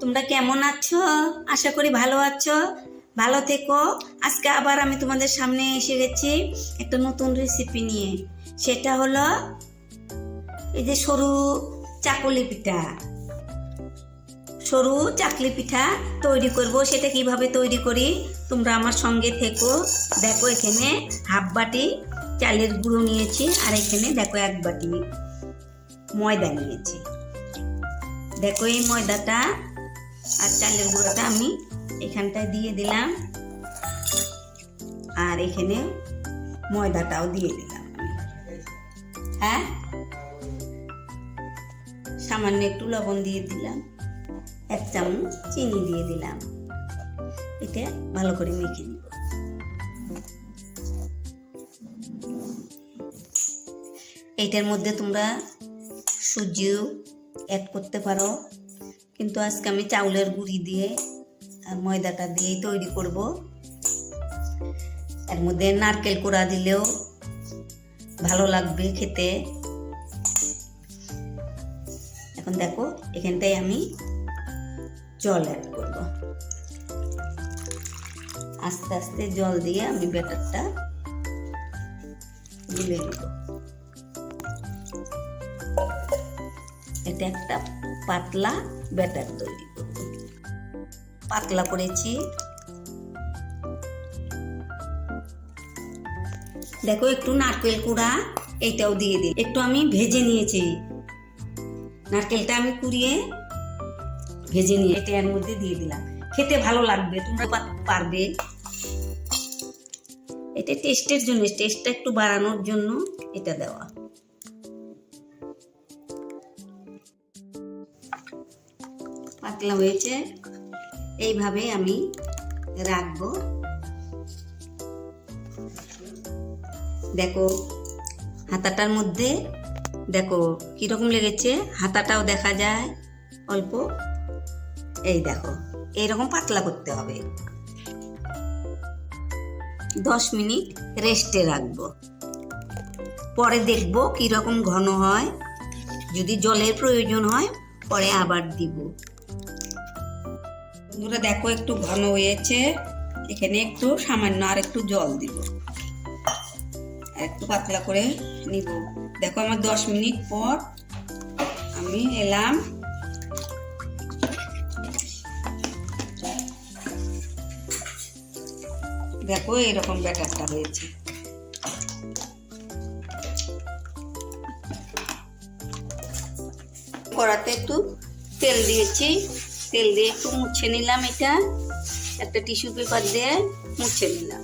তোমরা কেমন আছো? আশা করি ভালো আছো। ভালো থেকো। আজকে আবার আমি তোমাদের সামনে এসে গেছি একটা নতুন রেসিপি নিয়ে। সেটা হলো এই যে সরু চাকলি পিঠা। সরু চাকলি পিঠা তৈরি করব। সেটা কীভাবে তৈরি করি? তোমরা আমার সঙ্গে থেকো। দেখো, এখানে হাফ বাটি চালের গুঁড়ো নিয়েছি আর এখানে দেখো এক বাটি ময়দা নিয়েছি। দেখো এই ময়দাটা আর চালের গুঁড়োটা আমি এখানটায় দিয়ে দিলাম। আর এখানে ময়দাটাও দিয়ে দিলাম হ্যাঁ? সামান্য একটু লবণ দিয়ে দিলাম। এক চামচ চিনি দিয়ে দিলাম। এটা ভালো করে মেখে নিব। এইটার মধ্যে তোমরা সুজিও অ্যাড করতে পারো। কিন্তু আজকে আমি চাউলের গুঁড়ি দিয়ে আর ময়দাটা দিয়েই তৈরি করব। এর মধ্যে নারকেল কোড়া দিলেও ভালো লাগবে খেতে। এখন দেখো, এখানটায় আমি জল অ্যাড করব। আস্তে আস্তে জল দিয়ে আমি ব্যাটারটা গুলে নেব। এটা একটা পাতলা ব্যাটার তৈরি করব। পাতলা করেছি। দেখো একটু নারকেল কুড়া, এইটাও দিয়ে দিই। একটু আমি ভেজে নিয়েছি। নারকেলটা আমি কুড়িয়ে ভেজে নিয়ে এটা এর মধ্যে দিয়ে দিলাম। খেতে ভালো লাগবে, তোমরা পারবে। এটা টেস্টের জন্য টেস্টটা একটু বাড়ানোর জন্য এটা দেওয়া। পাতলা হয়েছে। এইভাবে আমি রাখব। দেখো, হাতাটার মধ্যে, দেখো কীরকম লেগেছে। হাতাটাও দেখা যায় অল্প। এই দেখো, এইরকম পাতলা করতে হবে। দশ মিনিট রেস্টে রাখব। পরে দেখব কীরকম ঘন হয়। যদি জলের প্রয়োজন হয়, পরে আবার দিব। বন্ধুরা, দেখো একটু ঘন হয়েছে। এখানে একটু সামান্য আর একটু জল দিব। আর একটু পাতলা করে নিব। দেখো, আমার দশ মিনিট পর আমি এলাম। দেখো, এরকম ব্যাটারটা হয়েছে। কড়াতে একটু তেল দিয়েছি। তেল দিয়ে একটু মুছে নিলাম এটা। একটা টিস্যু পেপার দিয়ে মুছে নিলাম।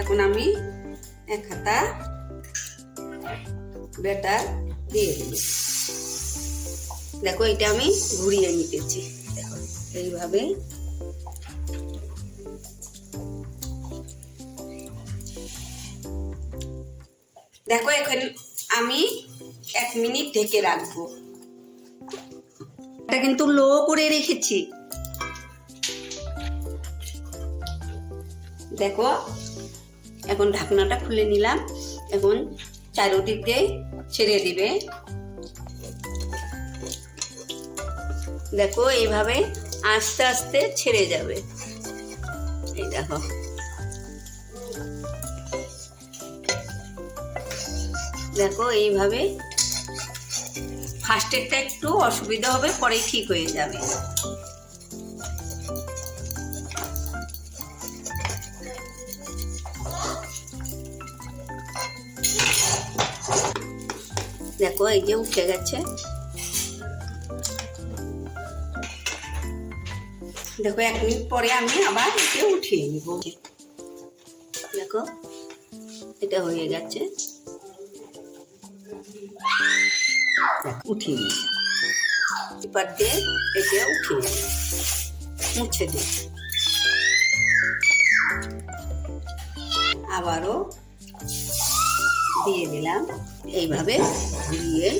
এখন আমি এক হাতা ব্যাটার দিয়ে দিই দেখো, এটা আমি ঘুরিয়ে নিতেছি। দেখো, এইভাবে। দেখো, এখন আমি এক মিনিট ঢেকে রাখব। এটা কিন্তু লো করে রেখেছি। দেখো, এখন ঢাকনাটা খুলে নিলাম। এখন চারোদিক দিয়ে ছেড়ে দিবে। দেখো, এইভাবে আস্তে আস্তে ছেড়ে যাবে। এই দেখো। দেখো, এইভাবে ফার্স্টেরটা একটু অসুবিধা হবে, পরেই ঠিক হয়ে যাবে। দেখো, এই যে উঠে গেছে। দেখো, এক মিনিট পরে আমি আবার এটা উঠিয়ে নিব। দেখো, এটা হয়ে গেছে। উঠিয়ে নিই। দিয়ে এটা উঠিয়ে নিই। মুছে দিই। আবারও দিয়ে দিলাম। এইভাবে ঘুরিয়ে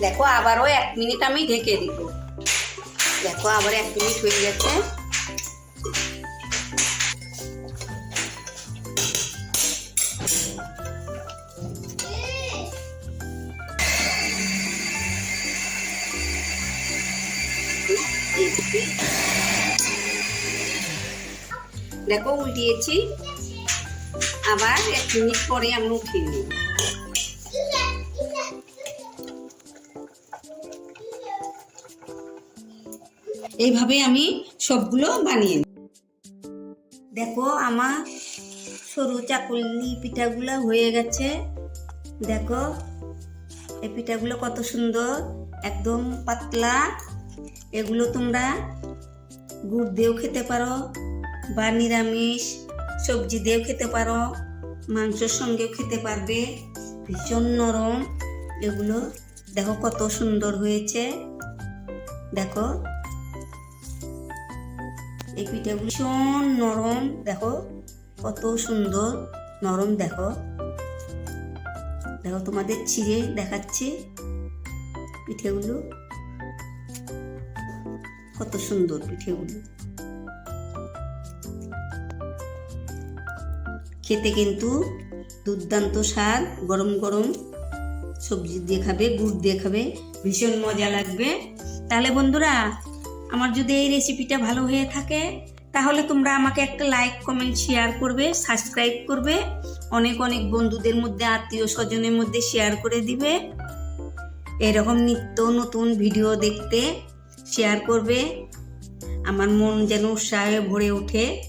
দেখো, আবারও এক মিনিট আমি ঢেকে দিব। দেখো, আবার এক মিনিট হয়ে গেছে। দেখো, উল্টিয়েছি। আবার এক মিনিট পরে আমি উঠিয়ে নিই এইভাবে আমি সবগুলো বানিয়ে দেখো, আমার সরু চাকুলি পিঠাগুলো হয়ে গেছে। দেখো, এই পিঠাগুলো কত সুন্দর, একদম পাতলা। এগুলো তোমরা গুড় দিয়েও খেতে পারো। বা নিরামিষ সবজি দিয়েও খেতে পারো, মাংসের সঙ্গেও খেতে পারবে। ভীষণ নরম। এগুলো দেখো কত সুন্দর হয়েছে। দেখো। এই পিঠাগুলো ভীষণ নরম। দেখো কত সুন্দর। নরম দেখো। দেখো তোমাদের ছিঁড়ে দেখাচ্ছি পিঠেগুলো। কত সুন্দর পিঠেগুলো। খেতে কিন্তু দুর্দান্ত স্বাদ, গরম গরম সবজি দিয়ে খাবে, গুড় দিয়ে খাবে, ভীষণ মজা লাগবে। তাহলে বন্ধুরা, আমার যদি এই রেসিপিটা ভালো হয়ে থাকে, তাহলে তোমরা আমাকে একটা লাইক কমেন্ট শেয়ার করবে সাবস্ক্রাইব করবে। অনেক অনেক বন্ধুদের মধ্যে, আত্মীয় স্বজনের মধ্যে শেয়ার করে দিবে। এরকম নিত্য নতুন ভিডিও দেখতে শেয়ার করবে। আমার মন যেন উৎসাহে ভরে ওঠে।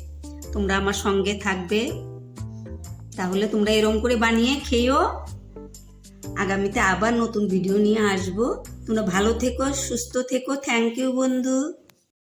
তোমরা আমার সঙ্গে থাকবে। তাহলে তোমরা এরম করে বানিয়ে খেয়েও আগামীতে আবার নতুন ভিডিও নিয়ে আসব। তোমরা ভালো থেকো, সুস্থ থেকো। থ্যাংক ইউ বন্ধু।